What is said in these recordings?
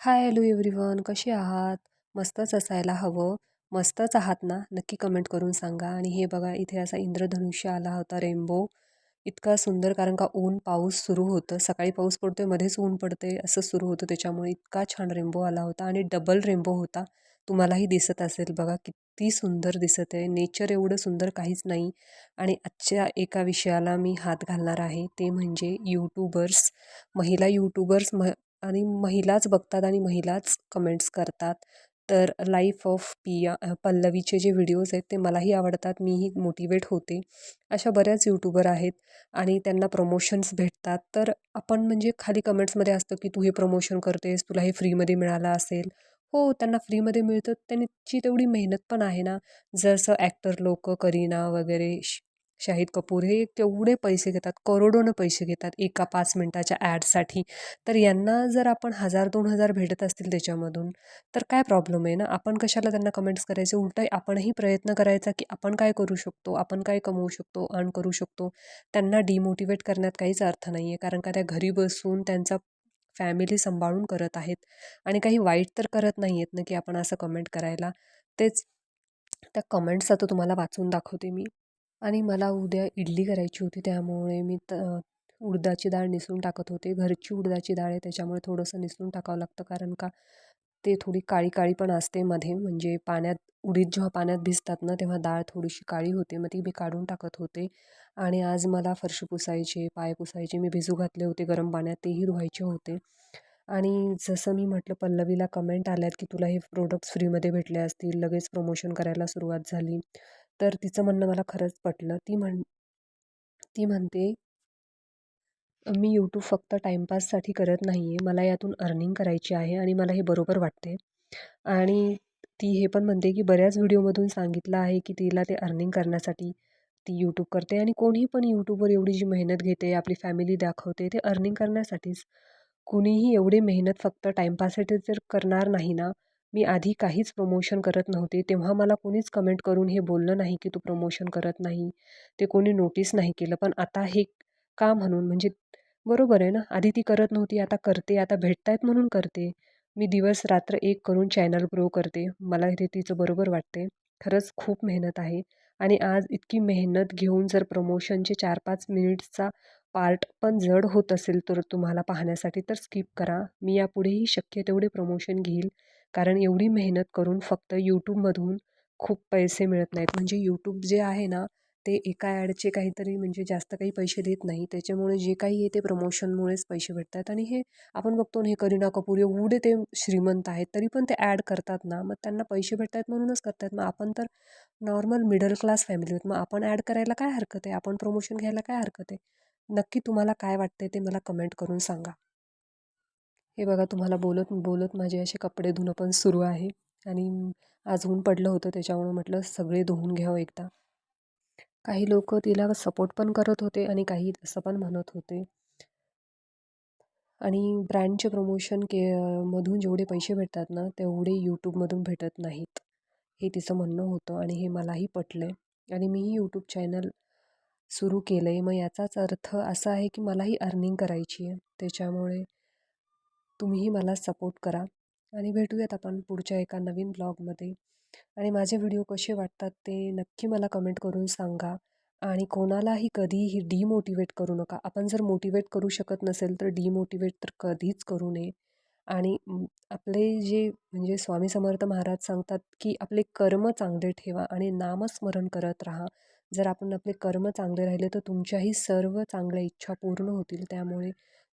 Hi hello everyone कसे आहात? मस्तच असायला हवं. मस्तच आहात ना? नक्की कमेंट करून सांगा. आणि हे बघा इथे असा इंद्रधनुष्य आला होता रेनबो. इतका सुंदर कारण का ऊन पाऊस सुरू होतं. सकाळी पाऊस पडतोय मध्येच ऊन पडते असं सुरू होतं. त्याच्यामुळे इतका छान रेनबो आला होता आणि डबल रेनबो होता. तुम्हालाही दिसत असेल बघा किती सुंदर दिसत आहे. नेचर एवढं सुंदर काहीच नाही. आणि आजच्या एका विषयाला मी हात घालणार आहे. ते म्हणजे यूट्यूबर्स महिला यूट्यूबर्स म आणि महिलाच बघतात आणि महिलाच कमेंट्स करतात. तर लाईफ ऑफ पिया पल्लवीचे जे व्हिडिओज आहेत ते मलाही आवडतात. मीही मोटिवेट होते. अशा बऱ्याच यूट्यूबर आहेत आणि त्यांना प्रमोशन्स भेटतात. तर आपण म्हणजे खाली कमेंट्समध्ये असतं की तू हे प्रमोशन करतेस तुला हे फ्रीमध्ये मिळालं असेल. हो त्यांना फ्रीमध्ये मिळतं. त्यांची तेवढी मेहनत पण आहे ना. जसं ॲक्टर लोक करीना वगैरे शाहिद कपूर हे केवढे पैसे घेतात करोडोनं पैसे घेतात एका पाच मिनटाच्या ॲडसाठी. तर यांना जर आपण हजार दोन हजार भेटत असतील त्याच्यामधून तर काय प्रॉब्लेम आहे ना? आपण कशाला त्यांना कमेंट्स करायचे? उलट आपणही प्रयत्न करायचा की आपण काय करू शकतो आपण काय कमवू शकतो अर्न करू शकतो. त्यांना डिमोटिवेट करण्यात काहीच अर्थ नाही आहे कारण का त्या घरी बसून त्यांचा फॅमिली सांभाळून करत आहेत. आणि काही वाईट तर करत नाही आहेत ना की आपण असं कमेंट करायला? तेच. त्या कमेंट्स आता तुम्हाला वाचून दाखवते मी. आणि मला उद्या इडली करायची होती त्यामुळे मी त उडदाची डाळ निसून टाकत होते. घरची उडदाची डाळ आहे त्याच्यामुळे थोडंसं निसून टाकावं लागतं कारण का ते थोडी काळी काळी पण असते मध्ये. म्हणजे पाण्यात उडीद जेव्हा पाण्यात भिजतात ना तेव्हा डाळ थोडीशी काळी होते. मग ती मी काढून टाकत होते. आणि आज मला फरशी पुसायचे पाय पुसायचे मी भिजू घातले होते गरम पाण्यात तेही धुवायचे होते. आणि जसं मी म्हटलं पल्लवीला कमेंट आल्यात की तुला हे प्रोडक्ट्स फ्रीमध्ये भेटले असतील लगेच प्रमोशन करायला सुरुवात झाली. तर तिचं म्हणणं मला खरंच पटलं. ती म्हण ती म्हणते मी यूट्यूब फक्त टाईमपाससाठी करत नाही आहे मला यातून अर्निंग करायची आहे आणि मला हे बरोबर वाटते आणि ती हे पण म्हणते की बऱ्याच व्हिडिओमधून सांगितलं आहे की तिला ते अर्निंग करण्यासाठी ती यूट्यूब करते आणि कोणीही पण यूट्यूबवर एवढी जी मेहनत घेते आपली फॅमिली दाखवते ते अर्निंग करण्यासाठीच. कुणीही एवढी मेहनत फक्त टाईमपाससाठी जर करणार नाही ना. मी आधी काहीच प्रमोशन करत नव्हते तेव्हा मला कोणीच कमेंट करून हे बोललं नाही की तू प्रमोशन करत नाही. ते कोणी नोटीस नाही केलं. पण आता हे का म्हणून? म्हणजे बरोबर आहे ना? आधी ती करत नव्हती आता करते आता भेटतायत म्हणून करते. मी दिवस रात्र एक करून चॅनल ग्रो करते. मला इथे तिचं बरोबर वाटते खरंच खूप मेहनत आहे. आणि आज इतकी मेहनत घेऊन जर प्रमोशनचे चार पाच मिनिट्सचा पार्ट पण जड होत असेल तर तुम्हाला पाहण्यासाठी तर स्किप करा. मी यापुढेही शक्य तेवढे प्रमोशन घेईल. कारण एवढी मेहनत करून फक्त यूट्यूबमधून खूप पैसे मिळत नाहीत. म्हणजे यूट्यूब जे आहे ना ते एका ॲडचे काहीतरी म्हणजे जास्त काही पैसे देत नाही. त्याच्यामुळे जे काही आहे ते प्रमोशनमुळेच पैसे भेटतात. आणि हे आपण बघतो ना हे करीना कपूर एवढे ते श्रीमंत आहेत तरी पण ते ॲड करतात ना. मग त्यांना पैसे भेटतात म्हणूनच करतात. मग आपण तर नॉर्मल मिडल क्लास फॅमिली मग आपण ॲड करायला काय हरकत आहे? आपण प्रमोशन घ्यायला काय हरकत आहे? नक्की तुम्हाला काय वाटतं ते मला कमेंट करून सांगा. हे बघा तुम्हाला बोलत बोलत माझे असे कपडे धुणं पण सुरू आहे. आणि आज ऊन पडलं होतं त्याच्यामुळे म्हटलं सगळे धुवून घ्यावं एकदा. काही लोक तिला सपोर्ट पण करत होते आणि काही असं पण म्हणत होते. आणि ब्रँडचे प्रमोशन के मधून जेवढे पैसे भेटतात ना तेवढे यूट्यूबमधून भेटत नाहीत. हे तिचं म्हणणं होतं आणि हे मलाही पटलं आहे आणि मीही यूट्यूब चॅनल सुरू केलं आहे मग याचाच अर्थ असा आहे की मलाही अर्निंग करायची आहे. त्याच्यामुळे तुम्हीही मला सपोर्ट करा. आणि भेटूयात आपण पुढच्या एका नवीन ब्लॉगमध्ये आणि माझे व्हिडिओ कसे वाटतात ते नक्की मला कमेंट करून सांगा. आणि कोणालाही कधीही डिमोटिवेट करू नका. आपण जर मोटिवेट करू शकत नसेल तर डिमोटिवेट तर कधीच करू नये. आणि आपले जे म्हणजे स्वामी समर्थ महाराज सांगतात की आपले कर्म चांगले ठेवा आणि नामस्मरण करत राहा. जर आपण आपले कर्म चांगले राहिले तर तुमच्याही सर्व चांगल्या इच्छा पूर्ण होतील त्यामुळे.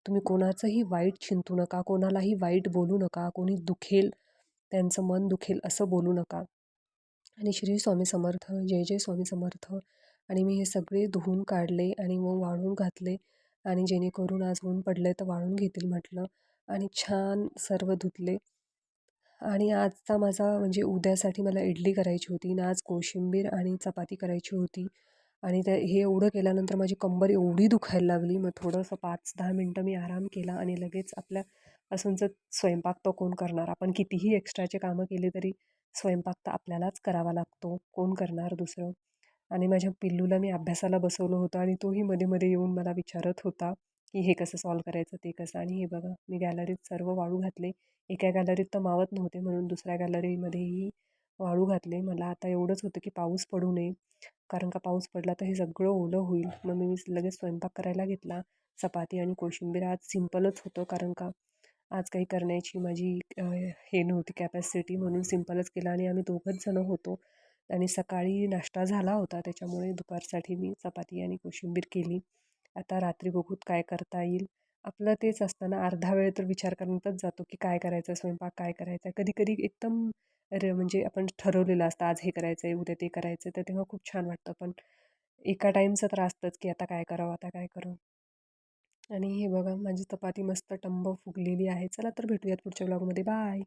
तुम्ही कोणाचंही वाईट चिंतू नका कोणालाही वाईट बोलू नका कोणी दुखेल त्यांचं मन दुखेल असं बोलू नका. आणि श्री स्वामी समर्थ जय जय स्वामी समर्थ. आणि मी हे सगळे धुवून काढले आणि मग वाळून घातले. आणि जेणेकरून आज ऊन पडले तर वाळून घेतील म्हटलं. आणि छान सर्व धुतले. आणि आजचा माझा म्हणजे उद्यासाठी मला इडली करायची होती. आणि आज कोशिंबीर आणि चपाती करायची होती. आणि त्या हे एवढं केल्यानंतर माझी कंबर एवढी दुखायला लागली. मग थोडंसं पाच दहा मिनटं मी आराम केला आणि लगेच आपल्या असंच स्वयंपाक तो कोण करणार? आपण कितीही एक्स्ट्राचे कामं केली तरी स्वयंपाक तर आपल्यालाच करावा लागतो. कोण करणार दुसरं? आणि माझ्या पिल्लूला मी अभ्यासाला बसवलं होतं आणि तोही मध्ये मध्ये येऊन मला विचारत होता की हे कसं सॉल्व करायचं ते कसं? आणि हे बघा मी गॅलरीत सर्व वाळू घातले. एका गॅलरीत तर मावत नव्हते म्हणून दुसऱ्या गॅलरीमध्येही वाळू घातले. मला आता एवढंच होतं की पाऊस पडू नये. कारण का पाऊस पडला तर हे सगळं ओलं होईल. मग मी लगेच स्वयंपाक करायला घेतला. चपाती आणि कोशिंबीर आज सिम्पलच होतं कारण का आज काही करण्याची माझी हे नव्हती कॅपॅसिटी म्हणून सिम्पलच केलं आणि आम्ही दोघंच जणं होतो. आणि सकाळी नाश्ता झाला होता त्याच्यामुळे दुपारसाठी मी चपाती आणि कोशिंबीर केली. आता रात्री बघूत काय करता येईल. आपलं तेच असताना अर्धा वेळ तर विचार करण्यातच जातो की काय करायचं स्वयंपाक काय करायचा कधी कधी एकदम र म्हणजे आपण ठरवलेलं असतं आज हे करायचं आहे उद्या ते करायचं आहे तर तेव्हा खूप छान वाटतं. पण एका टाईमचं तर असतंच की आता काय करावं आता काय करू. आणि हे बघा माझी चपाती मस्त टंब फुगलेली आहे. चला तर भेटूयात पुढच्या ब्लॉगमध्ये. बाय!